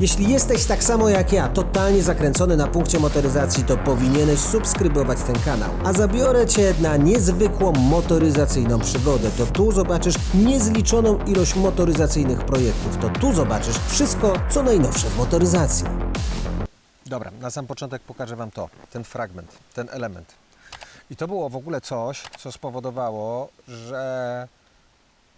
Jeśli jesteś tak samo jak ja, totalnie zakręcony na punkcie motoryzacji, to powinieneś subskrybować ten kanał. A zabiorę Cię na niezwykłą motoryzacyjną przygodę. To tu zobaczysz niezliczoną ilość motoryzacyjnych projektów. To tu zobaczysz wszystko, co najnowsze w motoryzacji. Dobra, na sam początek pokażę Wam to, ten fragment, ten element. I to było w ogóle coś, co spowodowało, że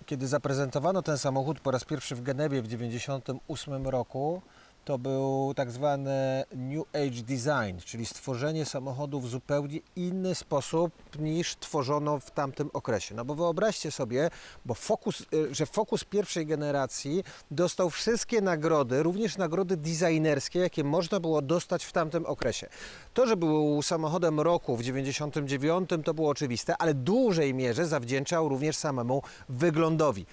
kiedy zaprezentowano ten samochód po raz pierwszy w Genewie w 1998 roku, to był tak zwany New Age Design, czyli stworzenie samochodu w zupełnie inny sposób niż tworzono w tamtym okresie. No bo wyobraźcie sobie, bo Focus, y, że Focus pierwszej generacji dostał wszystkie nagrody, również nagrody designerskie, jakie można było dostać w tamtym okresie. To, że był samochodem roku w 99 to było oczywiste, ale w dużej mierze zawdzięczał również samemu wyglądowi.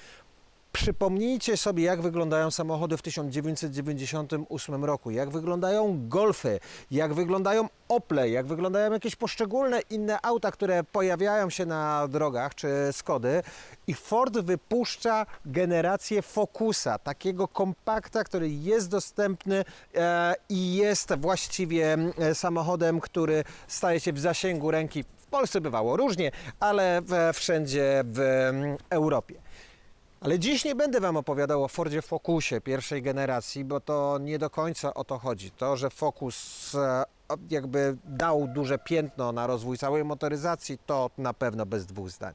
Przypomnijcie sobie, jak wyglądają samochody w 1998 roku, jak wyglądają Golfy, jak wyglądają Ople, jak wyglądają jakieś poszczególne inne auta, które pojawiają się na drogach, czy Skody. I Ford wypuszcza generację Focusa, takiego kompakta, który jest dostępny e, i jest właściwie samochodem, który staje się w zasięgu ręki. W Polsce bywało różnie, ale we, wszędzie w Europie. Ale dziś nie będę Wam opowiadał o Fordzie Focusie pierwszej generacji, bo to nie do końca o to chodzi. To, że Focus e, jakby dał duże piętno na rozwój całej motoryzacji, to na pewno bez dwóch zdań.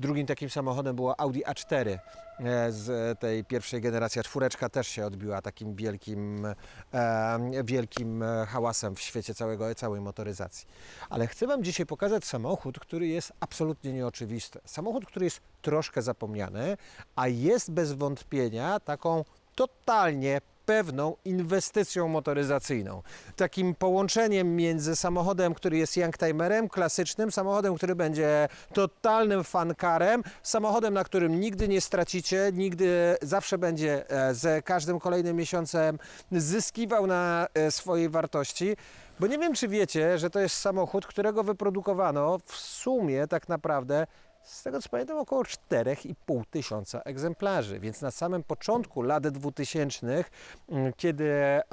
Drugim takim samochodem było Audi A4 e, z tej pierwszej generacji. Czwóreczka też się odbiła takim wielkim, e, wielkim e, hałasem w świecie całego, całej motoryzacji. Ale chcę Wam dzisiaj pokazać samochód, który jest absolutnie nieoczywisty. Samochód, który jest troszkę zapomniany, a jest bez wątpienia taką totalnie pewną inwestycją motoryzacyjną. Takim połączeniem między samochodem, który jest youngtimerem, klasycznym, samochodem, który będzie totalnym fankarem, samochodem, na którym nigdy nie stracicie, nigdy zawsze będzie e, z każdym kolejnym miesiącem zyskiwał na e, swojej wartości. Bo nie wiem, czy wiecie, że to jest samochód, którego wyprodukowano w sumie tak naprawdę z tego co pamiętam, około 4,5 tysiąca egzemplarzy. Więc na samym początku lat 2000, mm, kiedy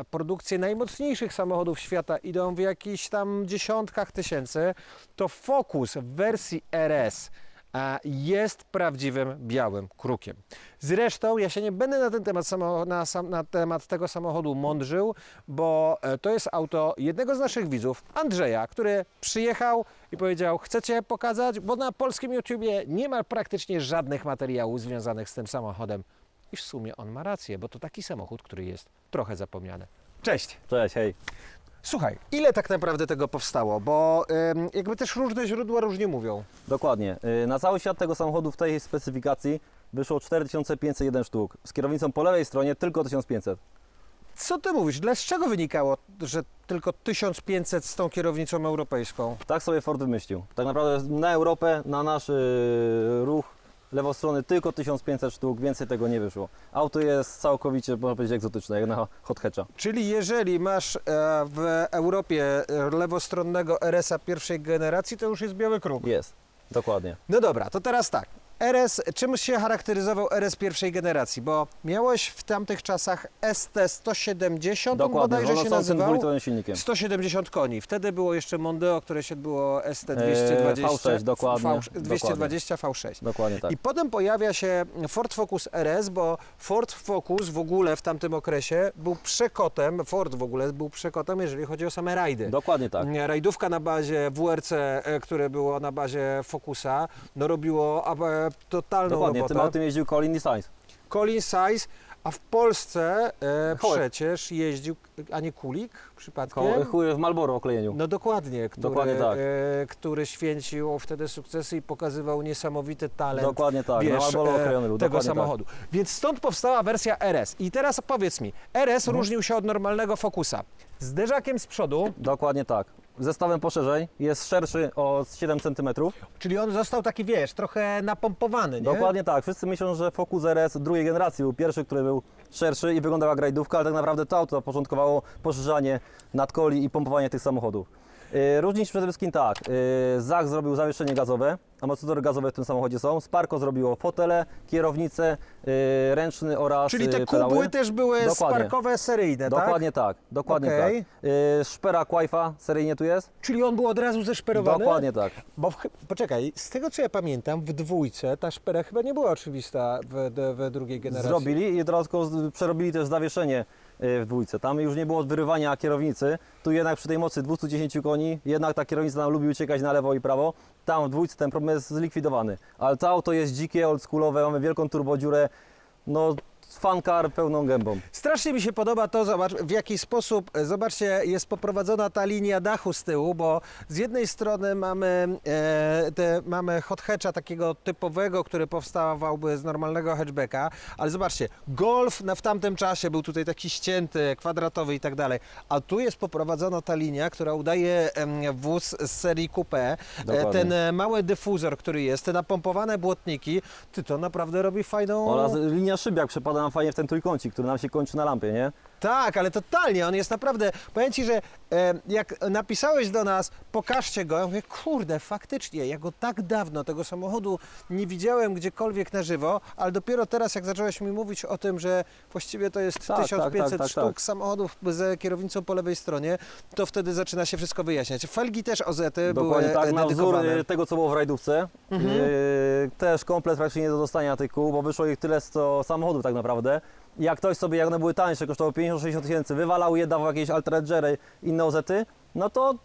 produkcje najmocniejszych samochodów świata idą w jakichś tam dziesiątkach tysięcy, to Focus w wersji RS jest prawdziwym białym krukiem. Zresztą ja się nie będę na ten temat, na, na temat tego samochodu mądrzył, bo e, to jest auto jednego z naszych widzów, Andrzeja, który przyjechał i powiedział, chcecie pokazać, bo na polskim YouTubie nie ma praktycznie żadnych materiałów związanych z tym samochodem. I w sumie on ma rację, bo to taki samochód, który jest trochę zapomniany. Cześć! Cześć, hej. Słuchaj, ile tak naprawdę tego powstało? Bo ym, jakby też różne źródła różnie mówią. Dokładnie. Y, Na cały świat tego samochodu w tej specyfikacji wyszło 4501 sztuk. Z kierownicą po lewej stronie tylko 1500. Co ty mówisz? Dla z czego wynikało, że tylko 1500 z tą kierownicą europejską? Tak sobie Ford wymyślił. Tak naprawdę na Europę, na nasz y, ruch lewostrony tylko 1500 sztuk, więcej tego nie wyszło. Auto jest całkowicie, można powiedzieć, egzotyczne, jak na hot hatcha. Czyli jeżeli masz e, w Europie e, lewostronnego RS-a pierwszej generacji, to już jest biały kruk. Jest, dokładnie. No dobra, to teraz tak. RS, czym się charakteryzował RS pierwszej generacji? Bo miałeś w tamtych czasach ST170, on Dokładnie, bodajże się nazywał. dwulitrowym silnikiem. 170 koni. Wtedy było jeszcze Mondeo, które się było ST220. Eee, V6, dokładnie, V, 220 V6. Dokładnie tak. I potem pojawia się Ford Focus RS, bo Ford Focus w ogóle w tamtym okresie był przekotem, Ford w ogóle był przekotem, jeżeli chodzi o same rajdy. Dokładnie tak. Nie, Rajdówka na bazie WRC, e, które było na bazie Focusa, no robiło e, totalną Dokładnie, tym robotę. autem jeździł Colin i Sainz. Colin Size, a w Polsce e, Kołek. przecież jeździł, a nie Kulik przypadkiem? Ko- chuj w Marlboro oklejeniu. No dokładnie, który, Dokładnie tak. e, który święcił wtedy sukcesy i pokazywał niesamowity talent Dokładnie tak, na wiesz, Marlboro e, oklejony był, tego dokładnie tak. samochodu. Więc stąd powstała wersja RS. I teraz powiedz mi, RS Mhm. różnił się od normalnego Focusa. Zderzakiem z przodu, Dokładnie tak. Zestawem poszerzeń jest szerszy o 7 cm. czyli on został taki, wiesz, trochę napompowany, nie? Dokładnie tak. Wszyscy myślą, że Focus RS drugiej generacji był pierwszy, który był szerszy i wyglądał jak rajdówka, ale tak naprawdę to auto zapoczątkowało poszerzanie nadkoli i pompowanie tych samochodów. Yy, Różnic przede wszystkim tak, yy, Zach zrobił zawieszenie gazowe, amortyzatory gazowe w tym samochodzie są, Sparko zrobiło fotele, kierownicę, yy, ręczny oraz Czyli te pedały. kubły też były Dokładnie. sparkowe seryjne, tak? Dokładnie tak, dokładnie Okej. tak. Szpera Quaifa seryjnie tu jest? Czyli on był od razu zeszperowany? Dokładnie tak. Bo w, poczekaj, z tego co ja pamiętam, w dwójce ta szpera chyba nie była oczywista w, w drugiej generacji. Zrobili i dodatkowo przerobili też zawieszenie y, w dwójce. Tam już nie było wyrywania kierownicy. Tu jednak przy tej mocy 210 koni, jednak ta kierownica nam lubi uciekać na lewo i prawo. Tam w dwójce ten problem jest zlikwidowany. Ale to auto jest dzikie, oldschoolowe, mamy wielką turbodziurę. No, fankar pełną gębą. Strasznie mi się podoba to, zobacz, w jaki sposób, e, zobaczcie, jest poprowadzona ta linia dachu z tyłu, bo z jednej strony mamy, e, te, mamy hot hatcha takiego typowego, który powstawałby z normalnego hatchbacka, ale zobaczcie, Golf na, w tamtym czasie był tutaj taki ścięty, kwadratowy i tak dalej, a tu jest poprowadzona ta linia, która udaje em, wóz z serii coupé, e, Dokładnie. ten e, mały dyfuzor, który jest, te napompowane błotniki, ty to naprawdę robi fajną... Oraz linia szyb, jak przepada nam fajnie w ten trójkącik, który nam się kończy na lampie, nie? Tak, ale totalnie, on jest naprawdę, powiem Ci, że e, jak napisałeś do nas, pokażcie go, ja mówię, kurde, faktycznie, ja go tak dawno, tego samochodu nie widziałem gdziekolwiek na żywo, ale dopiero teraz, jak zacząłeś mi mówić o tym, że właściwie to jest Tak, 1500 tak, tak, tak, sztuk tak. samochodów z kierownicą po lewej stronie, to wtedy zaczyna się wszystko wyjaśniać. Felgi też OZ były Dokładnie tak, na wzór dedykowane. y, tego, co było w rajdówce. Y, też komplet praktycznie nie do dostania tych kół, bo wyszło ich tyle co samochodów tak naprawdę. Jak ktoś sobie, jak one były tańsze, kosztowały 50-60 tysięcy, wywalał je, dawał jakieś Alteragery, inne OZ-y, no to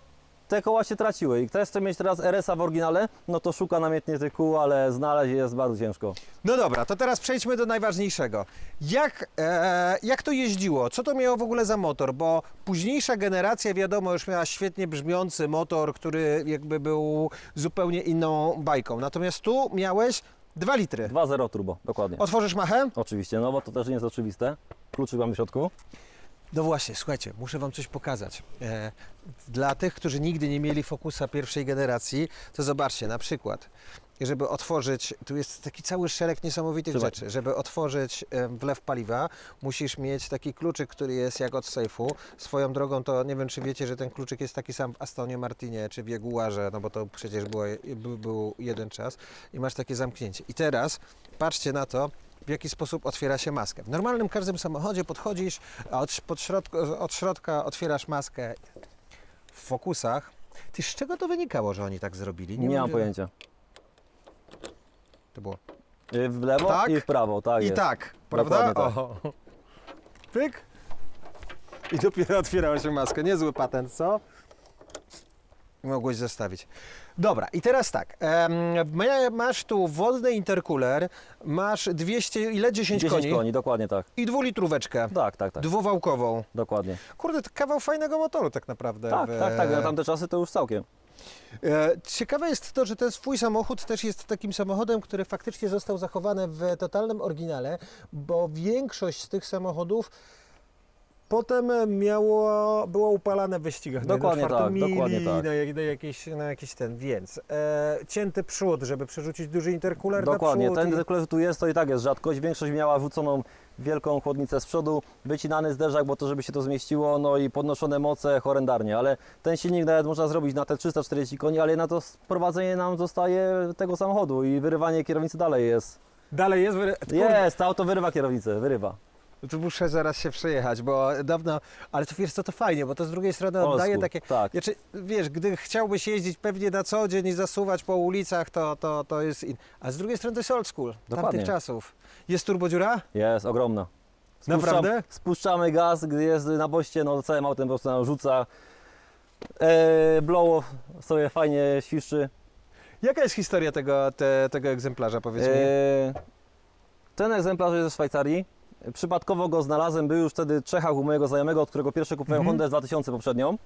te koła się traciły. I ktoś chce mieć teraz RS-a w oryginale, no to szuka namiętnie tych kół, ale znaleźć jest bardzo ciężko. No dobra, to teraz przejdźmy do najważniejszego. Jak, e, jak to jeździło? Co to miało w ogóle za motor? Bo późniejsza generacja, wiadomo, już miała świetnie brzmiący motor, który jakby był zupełnie inną bajką. Natomiast tu miałeś 2 litry. 2.0 turbo, dokładnie. Otworzysz machę? Oczywiście, no bo to też nie jest oczywiste. Kluczyk mam w środku. No właśnie, słuchajcie, muszę Wam coś pokazać. E, dla tych, którzy nigdy nie mieli Focusa pierwszej generacji, to zobaczcie, na przykład, żeby otworzyć, tu jest taki cały szereg niesamowitych Trzymaj. rzeczy. Żeby otworzyć wlew paliwa, musisz mieć taki kluczyk, który jest jak od sejfu. Swoją drogą to nie wiem, czy wiecie, że ten kluczyk jest taki sam w Astonie Martinie, czy w Jaguarze, no bo to przecież było, był, jeden czas i masz takie zamknięcie. I teraz patrzcie na to, w jaki sposób otwiera się maskę. W normalnym każdym samochodzie podchodzisz, a od, środku, od środka otwierasz maskę. W Focusach, ty z czego to wynikało, że oni tak zrobili? Nie, wiem, mam pojęcia. To było. Y, W lewo Tak? i w prawo, tak I jest. tak, prawda? Dokładnie tak. O. Pyk. I dopiero otwierała się maskę. Niezły patent, co? Mogłeś zostawić. Dobra, i teraz tak. em, ma- masz tu wodny interkuler, masz 200, ile? 10, 10 koni, koni, dokładnie tak. i dwulitróweczkę, Tak, tak, tak. dwuwałkową. Dokładnie. Kurde, to kawał fajnego motoru tak naprawdę. Tak, w- tak, tak. Na tamte czasy to już całkiem. E, Ciekawe jest to, że ten swój samochód też jest takim samochodem, który faktycznie został zachowany w totalnym oryginale, bo większość z tych samochodów potem miało, było upalane w wyścigach. Dokładnie na tak, mili, dokładnie tak. Na, jak- na, jakiś, na jakiś ten, więc e, cięty przód, żeby przerzucić duży interkuler Dokładnie. na przód. Ten, i- który tu jest, to i tak jest rzadkość. Większość miała wrzuconą wielką chłodnicę z przodu, wycinany zderzak, bo to żeby się to zmieściło, no i podnoszone moce horrendarnie, ale ten silnik nawet można zrobić na te 340 koni, ale na to sprowadzenie nam zostaje tego samochodu i wyrywanie kierownicy dalej jest. Dalej jest. wyry- Jest, to auto wyrywa kierownicę, wyrywa. Tu muszę zaraz się przejechać, bo dawno, ale to wiesz co, to fajnie, bo to z drugiej strony oddaje takie, tak. znaczy, wiesz, gdy chciałbyś jeździć pewnie na co dzień i zasuwać po ulicach, to, to, to jest in... A z drugiej strony to jest old school, tamtych Dokładnie. czasów. Jest turbodziura? Jest, ogromna. Naprawdę? Spuszczamy gaz, gdy jest na boście, no całym autem po prostu nam rzuca. E, blow sobie fajnie świszczy. Jaka jest historia tego, te, tego egzemplarza, powiedz mi? E, ten egzemplarz jest ze Szwajcarii. Przypadkowo go znalazłem, był już wtedy w Czechach u mojego znajomego, od którego pierwsze kupiłem Mhm. Hondę z 2000 poprzednią.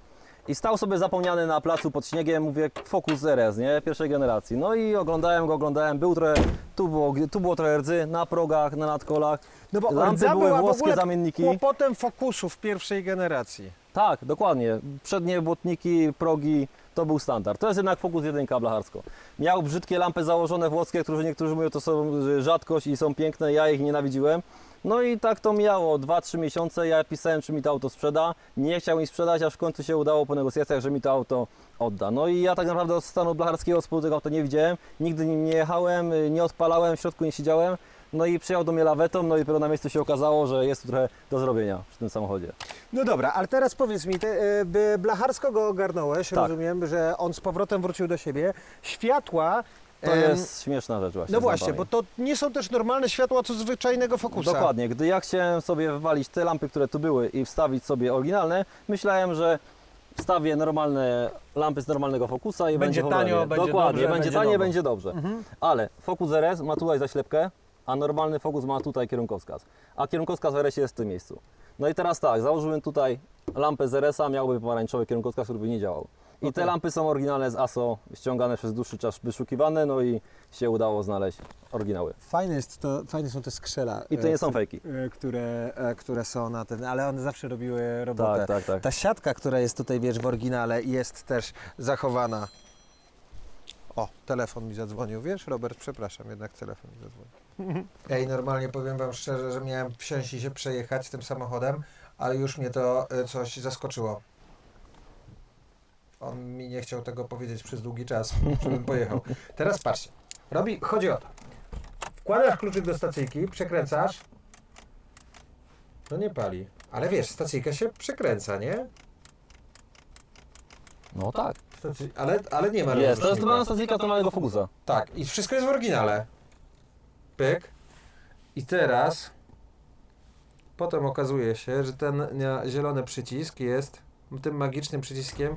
I stał sobie zapomniany na placu pod śniegiem, mówię Focus RS, nie? Pierwszej generacji. No i oglądałem go, oglądałem, był trochę, tu było, tu było trochę rdzy, na progach, na nadkolach. No bo lampy były włoskie zamienniki. kłopotem fokusów pierwszej generacji. Tak, dokładnie. Przednie błotniki, progi, to był standard. To jest jednak Focus 1 blacharsko. Miał brzydkie lampy założone włoskie, które niektórzy mówią, to są rzadkość i są piękne, ja ich nienawidziłem. No i tak to miało 2-3 miesiące. Ja pisałem, czy mi to auto sprzeda. Nie chciał mi sprzedać, aż w końcu się udało po negocjacjach, że mi to auto odda. No i ja tak naprawdę od stanu blacharskiego spodu tego auta nie widziałem. Nigdy nim nie jechałem, nie odpalałem, w środku nie siedziałem. No i przyjechał do mnie lawetą, no i dopiero na miejscu się okazało, że jest tu trochę do zrobienia przy tym samochodzie. No dobra, ale teraz powiedz mi, ty, y, by Blacharsko go ogarnąłeś, Tak. rozumiem, że on z powrotem wrócił do siebie. Światła... To jest śmieszna rzecz właśnie. No właśnie, bo to nie są też normalne światła co zwyczajnego Focusa. Dokładnie. Gdy ja chciałem sobie wywalić te lampy, które tu były i wstawić sobie oryginalne, myślałem, że wstawię normalne lampy z normalnego Focusa i Będzie będzie, tanio, będzie Dokładnie, dobrze, będzie będzie tanie, nowo. będzie dobrze. Ale Focus RS ma tutaj zaślepkę, a normalny Focus ma tutaj kierunkowskaz. A kierunkowskaz w RS jest w tym miejscu. No i teraz tak, założyłem tutaj lampę z RS-a, miałby pomarańczowy kierunkowskaz, który by nie działał. I te lampy są oryginalne z ASO, ściągane przez dłuższy czas, wyszukiwane, no i się udało znaleźć oryginały. Fajne, jest to, fajne są te skrzela. I to e, nie są fejki. e, które, e, które są na ten, ale one zawsze robiły robotę. Tak, tak, tak. Ta siatka, która jest tutaj, wiesz, w oryginale, jest też zachowana. O, telefon mi zadzwonił, wiesz, Robert, przepraszam, jednak telefon mi zadzwonił. Ej, normalnie powiem Wam szczerze, że miałem wsiąść i się przejechać tym samochodem, ale już mnie to e, coś zaskoczyło. On mi nie chciał tego powiedzieć przez długi czas, żebym pojechał. Teraz patrzcie, robi, chodzi o to. Wkładasz kluczyk do stacyjki, przekręcasz. No nie pali. Ale wiesz, stacyjka się przekręca, nie? No tak. Stacy... Ale, ale nie ma Jest, to jest rozrusznika. normalna stacyjka normalnego Focusa. Tak, i wszystko jest w oryginale. Pyk. I teraz potem okazuje się, że ten zielony przycisk jest tym magicznym przyciskiem.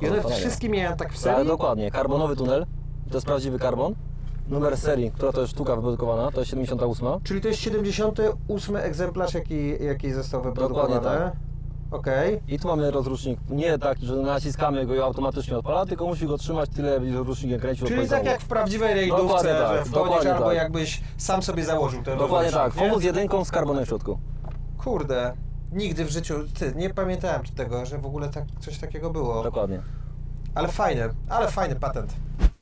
I one wszystkie miałem tak w Tak, serii. dokładnie. Karbonowy tunel. To jest prawdziwy karbon. Numer serii, która to jest sztuka wyprodukowana, to jest 78. Czyli to jest 78 egzemplarz, jaki, jaki został wyprodukowany. Dokładnie tak. Okej. I tu mamy rozrusznik, nie taki, że naciskamy go i automatycznie odpala, tylko musi go trzymać tyle, żeby rozrusznikiem kręcił Czyli tak jak w prawdziwej rejdówce, Dokładnie tak, że wchodzisz dokładnie albo tak. jakbyś sam sobie założył ten Dokładnie tak, rozrusznik, nie? Jedynką z karbonem w środku. Kurde, nigdy w życiu, ty, nie pamiętałem tego, że w ogóle tak, coś takiego było. Dokładnie. Ale fajny, ale fajny patent.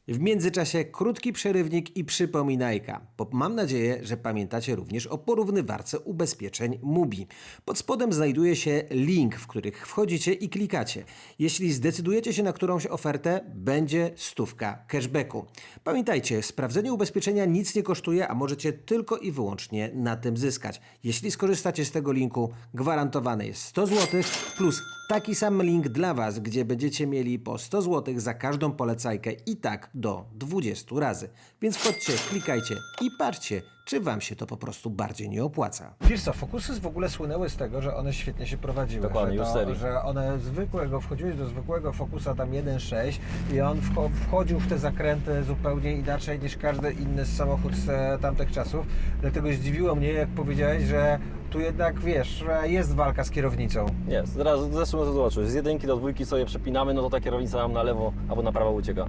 W międzyczasie krótki przerywnik i przypominajka, bo mam nadzieję, że pamiętacie również o porównywarce ubezpieczeń MUBI. Pod spodem znajduje się link, w których wchodzicie i klikacie. Jeśli zdecydujecie się na którąś ofertę, będzie stówka cashbacku. Pamiętajcie, sprawdzenie ubezpieczenia nic nie kosztuje, a możecie tylko i wyłącznie na tym zyskać. Jeśli skorzystacie z tego linku, gwarantowane jest 100 zł plus taki sam link dla Was, gdzie będziecie mieli po 100 zł za każdą polecajkę i tak do 20 razy. Więc wchodźcie, klikajcie i patrzcie, czy Wam się to po prostu bardziej nie opłaca. Wiesz co, Focusy w ogóle słynęły z tego, że one świetnie się prowadziły. Dokładnie, że, już to, serii. że one zwykłego, wchodziłeś do zwykłego Focusa tam 1.6 i on wcho- wchodził w te zakręty zupełnie inaczej niż każdy inny samochód z e, tamtych czasów. Dlatego zdziwiło mnie, jak powiedziałeś, że tu jednak, wiesz, jest walka z kierownicą. Jest, zaraz zresztą to zobaczysz. Z jedynki do dwójki sobie przepinamy, no to ta kierownica nam na lewo albo na prawo ucieka.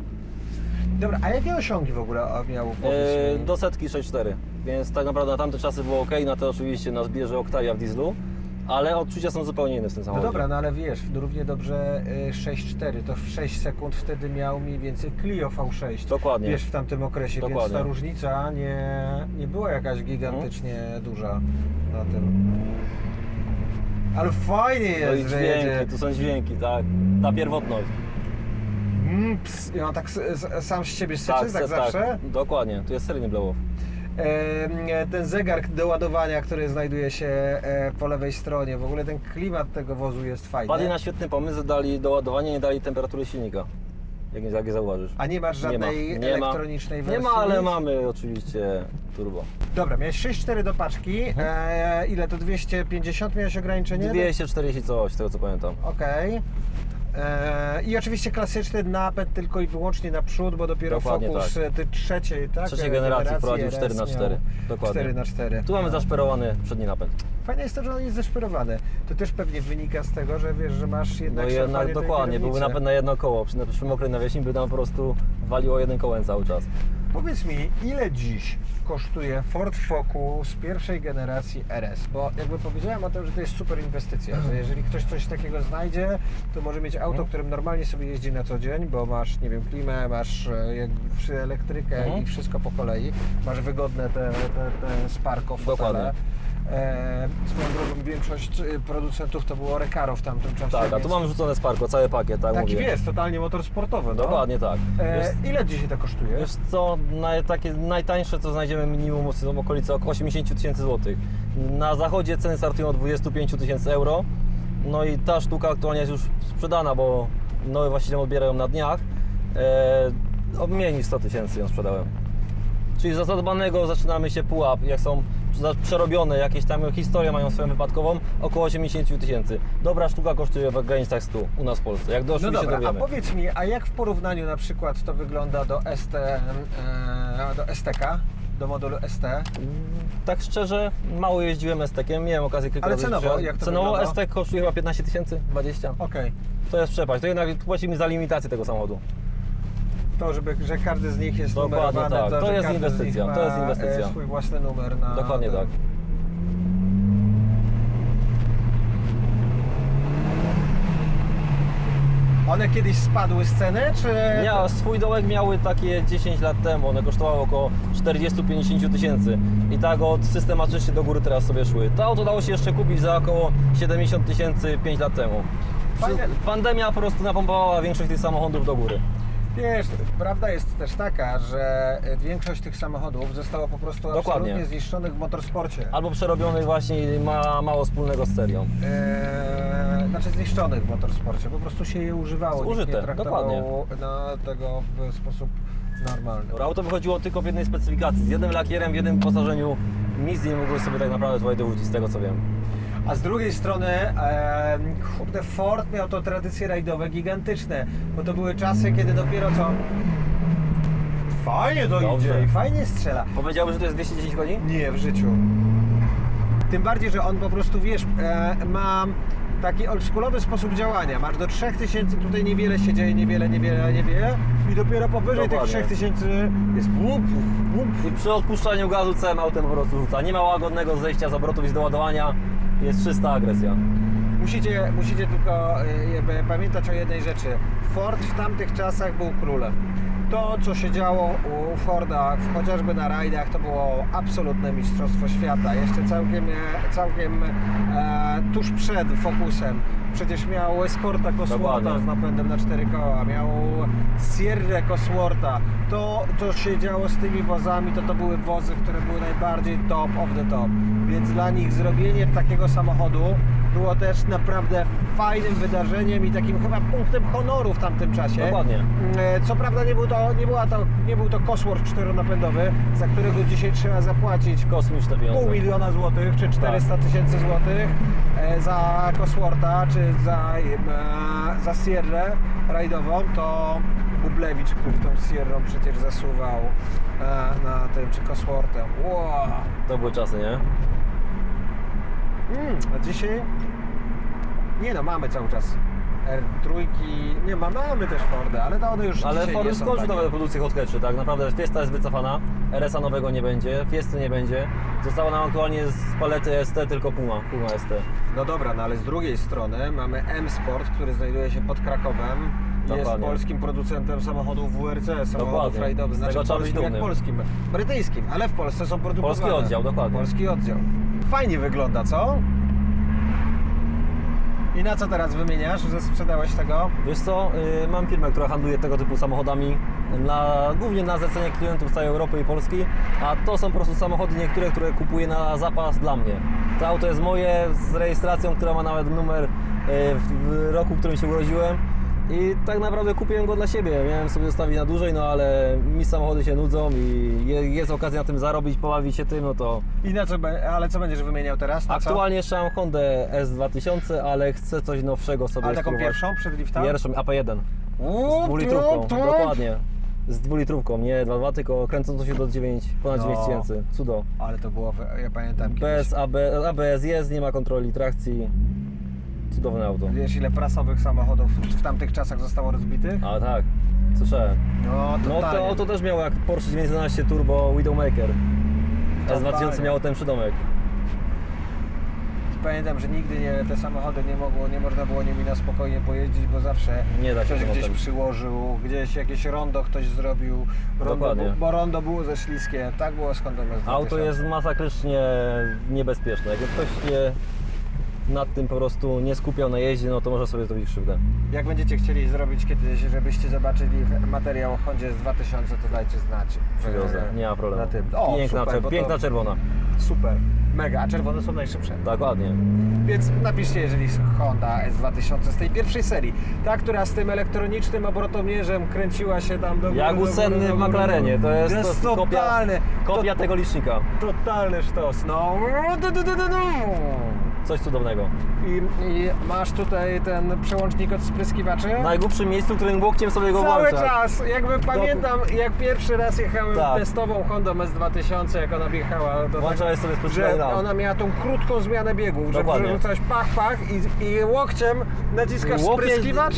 Dobra, a jakie osiągi w ogóle miał? mi? do setki 6.4, więc tak naprawdę na tamte czasy było ok, na te oczywiście nas bierze Octavia w dieslu, ale odczucia są zupełnie inne w tym No samochodzie. dobra, no ale wiesz, równie dobrze y, 6.4, to w 6 sekund wtedy miał mniej więcej Clio V6. Dokładnie. Wiesz, w tamtym okresie, więc Dokładnie. ta różnica nie, nie była jakaś gigantycznie Mhm. duża na tym. Ale fajnie No i jest, że jedzie. dźwięki, tu są dźwięki, tak. Ta pierwotność. Mm, ps, I on tak s, s, sam z siebie syczy, tak, se- zawsze? Dokładnie, tu jest seryjny blow E, ten zegar do ładowania, który znajduje się e, po lewej stronie, w ogóle ten klimat tego wozu jest fajny. Padli na świetny pomysł, dali do ładowania, nie dali temperatury silnika. Jak nie, jak nie zauważysz. A nie masz żadnej nie ma, nie ma. elektronicznej Nie wersji? ma, ale mamy oczywiście turbo. Dobra, miałeś 6,4 do paczki. E, ile to 250 miałeś ograniczenie? 240 coś, z tego co pamiętam. Okej. E, I oczywiście klasyczny napęd tylko i wyłącznie na przód, bo dopiero Dokładnie Focus tak. e, ty trzeciej, tak? Trzeciej generacji wprowadził 4 RS na miał 4 Dokładnie. 4 na 4 Tu mamy zaszperowany przedni napęd. Fajne jest to, że on jest zeszpyrowany. To też pewnie wynika z tego, że wiesz, że masz jednak No jednak tej dokładnie, byłby kierownicy. napęd na jedno koło. Przy, przy mokrej nawierzchni by nam po prostu waliło jeden kołem cały czas. Powiedz mi, ile dziś kosztuje Ford Focus pierwszej generacji RS? Bo jakby powiedziałem o tym, że to jest super inwestycja, że jeżeli ktoś coś takiego znajdzie, to może mieć auto, którym normalnie sobie jeździ na co dzień, bo masz, nie wiem, klimę, masz e, elektrykę Mhm. i wszystko po kolei, masz wygodne te, te, te Sparko fotele. Dokładnie. E, swoją drogą większość e, producentów to było Recaro w tamtym czasie. Tak, a tu więc mamy rzucone Sparko, cały pakiet, tak Taki mówię. jest, totalnie motor sportowy. No. Dokładnie tak. E, Wiesz, ile dzisiaj to kosztuje? wiesz co, naj, takie najtańsze co znajdziemy minimum są okolice około 80 tysięcy złotych. Na zachodzie ceny startują od 25 tysięcy euro. No i ta sztuka aktualnie jest już sprzedana, bo nowe właściciele odbierają na dniach. E, o mniej niż 100 tysięcy ją sprzedałem. Czyli za zadbanego zaczynamy się pułap, jak są przerobione, jakieś tam historie mają swoją wypadkową, około 80 tysięcy. Dobra sztuka kosztuje w granicach 100 u nas w Polsce. Jak No doszliśmy dobra, się a powiedz mi, a jak w porównaniu na przykład to wygląda do ST, e, do STK, do modulu ST? Tak szczerze, mało jeździłem STkiem, miałem okazję kilka Ale razy cenowo, przyjechać. jak to Cenowo wygląda? STek kosztuje chyba 15 tysięcy, 20. Okej. To jest przepaść, to jednak płacimy za limitację tego samochodu. To, żeby, że każdy z nich jest Dokładnie numerowany, tak. to, że jest każdy z nich inwestycja, to jest inwestycja. e, swój własny numer na... Dokładnie tak. One kiedyś spadły z ceny, czy... Nie, a swój dołek miały takie 10 lat temu, one kosztowały około 40-50 tysięcy i tak od systematycznie do góry teraz sobie szły. To auto dało się jeszcze kupić za około 70 tysięcy 5 lat temu. Fajne. Pandemia po prostu napompowała większość tych samochodów do góry. Wiesz, prawda jest też taka, że e, większość tych samochodów została po prostu Dokładnie. absolutnie zniszczonych w motorsporcie. Albo przerobionych właśnie i ma mało wspólnego z serią. Eee, znaczy zniszczonych w motorsporcie, po prostu się je używało. Nikt Zużyte, nie traktował dokładnie. na tego w sposób normalny. Auto wychodziło tylko w jednej specyfikacji, z jednym lakierem, w jednym wyposażeniu. Nic nie mogło sobie tak naprawdę dowódzić, z tego co wiem. A z drugiej strony, e, kurde, Ford miał to tradycje rajdowe gigantyczne, bo to były czasy, kiedy dopiero co... Fajnie to Dobrze. idzie i fajnie strzela. Powiedziałby, że to jest 210 koni? Nie, w życiu. Tym bardziej, że on po prostu, wiesz, e, ma taki oldschoolowy sposób działania. Masz do 3000, tutaj niewiele się dzieje, niewiele, niewiele, niewiele i dopiero powyżej Dokładnie. tych 3000 jest łup, łup. I przy odpuszczaniu gazu całym autem po prostu rzuca. Nie ma łagodnego zejścia z obrotów i z doładowania. Jest czysta agresja. Musicie, musicie tylko e, pamiętać o jednej rzeczy. Ford w tamtych czasach był królem. To, co się działo u Forda, chociażby na rajdach, to było absolutne mistrzostwo świata. Jeszcze całkiem, e, całkiem e, tuż przed Focusem. Przecież miał Escorta Coswortha z napędem na cztery koła, miał Sierra Coswortha. To, to się działo z tymi wozami, to to były wozy, które były najbardziej top of the top. Więc dla nich zrobienie takiego samochodu było też naprawdę fajnym wydarzeniem i takim chyba punktem honoru w tamtym czasie. Dokładnie. E, Co prawda nie był to, nie była to, nie był to Cosworth czteronapędowy, za którego dzisiaj trzeba zapłacić Kosmiczne pieniądze. pół miliona złotych czy 400 tysięcy złotych e, za Coswortha czy za, e, za Sierrę rajdową, to Bublewicz, który tą Sierrą przecież zasuwał na tym, czy Cosworthem. Wow. To były czasy, nie? Mm, a dzisiaj? Nie no, mamy cały czas R3, nie ma, mamy też Fordy, ale to one już Ale dzisiaj Ford nie są skończył takie. nawet produkcję hot hatchy, tak naprawdę Fiesta jest wycofana, RS-a nowego nie będzie, Fiesty nie będzie. Została nam aktualnie z palety ST tylko Puma, Puma ST. No dobra, no ale z drugiej strony mamy M-Sport, który znajduje się pod Krakowem. Jest Dokładnie. polskim producentem samochodów WRC, samochodów Dokładnie. rajdowych. Z tego Znaczy trzeba być polskim jak dumnym. polskim, brytyjskim, ale w Polsce są produkowane. Polski oddział, dokładnie. Polski oddział. Fajnie wygląda, co? I na co teraz wymieniasz, że sprzedałeś tego? Wiesz co, yy, mam firmę, która handluje tego typu samochodami, na, głównie na zlecenie klientów z całej Europy i Polski, a to są po prostu samochody niektóre, które kupuję na zapas dla mnie. To auto jest moje z rejestracją, która ma nawet numer yy, w, w roku, w którym się urodziłem. I tak naprawdę kupiłem go dla siebie. Miałem sobie zostawić na dłużej, no ale mi samochody się nudzą i je, jest okazja na tym zarobić, pobawić się tym, no to I na co, be- ale co będziesz wymieniał teraz? Na aktualnie jeszcze mam Hondę S2000, ale chcę coś nowszego co? sobie Ale taką spróbować. pierwszą przed lifta? Pierwszą AP1. Z dwulitrówką, dokładnie. Z dwulitrówką, nie 2.2, tylko kręcącą się do 9, ponad No. 9 tysięcy. Cudo. Ale to było, ja pamiętam kiedyś. Bez AB, ABS jest, nie ma kontroli trakcji. Cudowne auto. Wiesz ile prasowych samochodów w tamtych czasach zostało rozbitych? A tak, słyszałem. No, No totalnie. to auto też miało jak Porsche 911 Turbo Widowmaker. S2000 Totalnie. miało ten przydomek. Pamiętam, że nigdy nie, te samochody nie mogło, nie można było nimi na spokojnie pojeździć, bo zawsze Nie da się ktoś gdzieś przyłożył, gdzieś jakieś rondo ktoś zrobił, rondo, Dokładnie. bu- bo rondo było ze śliskie. Tak było z Hondą S2000. Auto jest masakrycznie niebezpieczne. Jak ktoś się nad tym po prostu nie skupiał na jeździe, no to może sobie zrobić krzywdę. Jak będziecie chcieli zrobić kiedyś, żebyście zobaczyli materiał o Hondzie z 2000, to dajcie znać. Przywiozę, nie ma problemu. Na tym. O, piękna, super, czer- bo to- piękna czerwona. Super, mega, a czerwone są najszybsze. Dokładnie. Więc napiszcie, jeżeli Honda S2000 z tej pierwszej serii, ta, która z tym elektronicznym obrotomierzem kręciła się tam do góry, Jak do góry, usenny w góry. McLarenie. To jest, jest to kopia, totalny, kopia tego licznika. to, totalny sztos, no. Coś cudownego. I, I masz tutaj ten przełącznik od spryskiwaczy? W najgłupszym miejscu, którym łokciem sobie go Cały włącza. czas, jakby pamiętam jak pierwszy raz jechałem Tak. testową Hondą S2000, jak ona wjechała do Włączałeś sobie że spryskiwacz. ona miała tą krótką zmianę biegów, że Dokładnie. wrzucałeś pach, pach i, i łokciem naciskasz Łokieć- spryskiwacz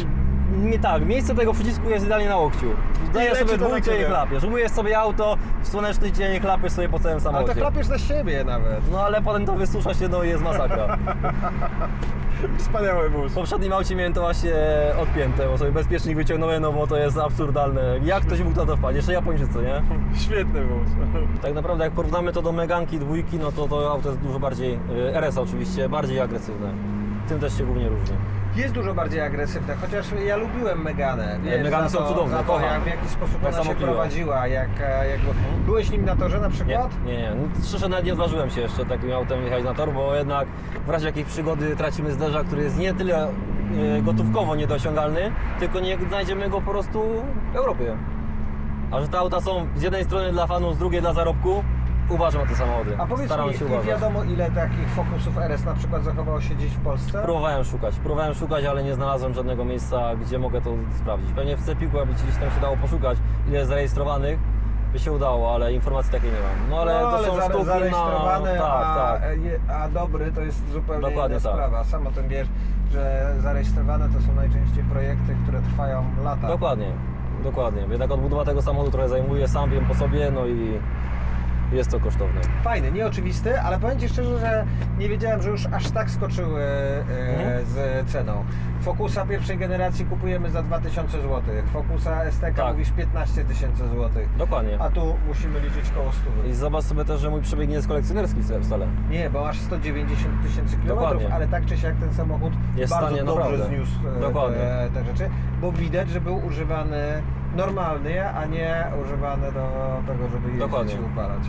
Nie tak, miejsce tego przycisku jest idealnie na łokciu. Dajesz leci sobie to na dwójkę i ciebie. chlapiesz. Umyjesz sobie auto, w słoneczny dzień chlapiesz sobie po całym Ale samochodzie. to chlapiesz na siebie nawet. No ale potem to wysusza się, no i jest masakra. Wspaniały W wóz. poprzednim aucie miałem to właśnie odpięte, bo sobie bezpiecznik wyciągnąłem, no bo to jest absurdalne. Jak ktoś mógł na to wpaść? Jeszcze Japończycy, nie? Świetny wóz. Tak naprawdę jak porównamy to do Meganki dwójki, no to to auto jest dużo bardziej, y, RS oczywiście, bardziej agresywne. Tym też się głównie różni. Jest dużo bardziej agresywne, chociaż ja lubiłem Meganę. Wiesz, Megany za są to- cudowne, za to, kocham. jak w jaki sposób Tak ona się prowadziła. Jak, e, jak... Byłeś nim na torze na Nie, przykład? nie, nie. No, Szczerze nawet nie odważyłem się jeszcze takim autem jechać na tor, bo jednak w razie jakiejś przygody tracimy zderza, który jest nie tyle e, gotówkowo niedosiągalny, tylko nie znajdziemy go po prostu w Europie. A że te auta są z jednej strony dla fanów, z drugiej dla zarobku, uważam na te samochody. A powiedz Staram mi, się nie uważać. wiadomo ile takich Focusów RS na przykład zachowało się gdzieś w Polsce? Próbowałem szukać, próbowałem szukać, ale nie znalazłem żadnego miejsca, gdzie mogę to sprawdzić. Pewnie w Cepiku, aby gdzieś tam się dało poszukać, ile jest zarejestrowanych, by się udało, ale informacji takiej nie mam. No ale no, to są zare- sztuki zarejestrowane, na... Tak, a, tak. je- a dobry to jest zupełnie Dokładnie inna tak. sprawa. Sam o tym wiesz, że zarejestrowane to są najczęściej projekty, które trwają lata. Dokładnie, dokładnie. Jednak odbudowa tego samochodu trochę zajmuje, sam wiem po sobie, no i jest to kosztowne. Fajny, nieoczywisty, ale powiem Ci szczerze, że nie wiedziałem, że już aż tak skoczyły e, Mhm. z ceną. Focusa pierwszej generacji kupujemy za 2000 zł. Focusa STK Tak. mówisz 15 tysięcy złotych. Dokładnie. A tu musimy liczyć koło 100. I zobacz sobie też, że mój przebieg nie jest kolekcjonerski wcale. Nie, bo masz 190 tysięcy kilometrów, Dokładnie. ale tak czy siak ten samochód Jest bardzo stanie dobrze naprawdę. zniósł e, Dokładnie. te, te rzeczy, bo widać, że był używany normalnie, a nie używany do tego, żeby jeździć Dokładnie. i upalać.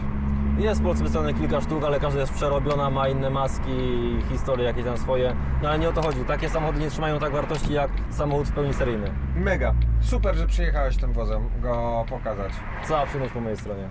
Jest w Polsce wystawione kilka sztuk, ale każda jest przerobiona, ma inne maski, historie jakieś tam swoje. No ale nie o to chodzi. Takie samochody nie trzymają tak wartości jak samochód w pełni seryjny. Mega. Super, że przyjechałeś tym wozem go pokazać. Cała przyjemność po mojej stronie.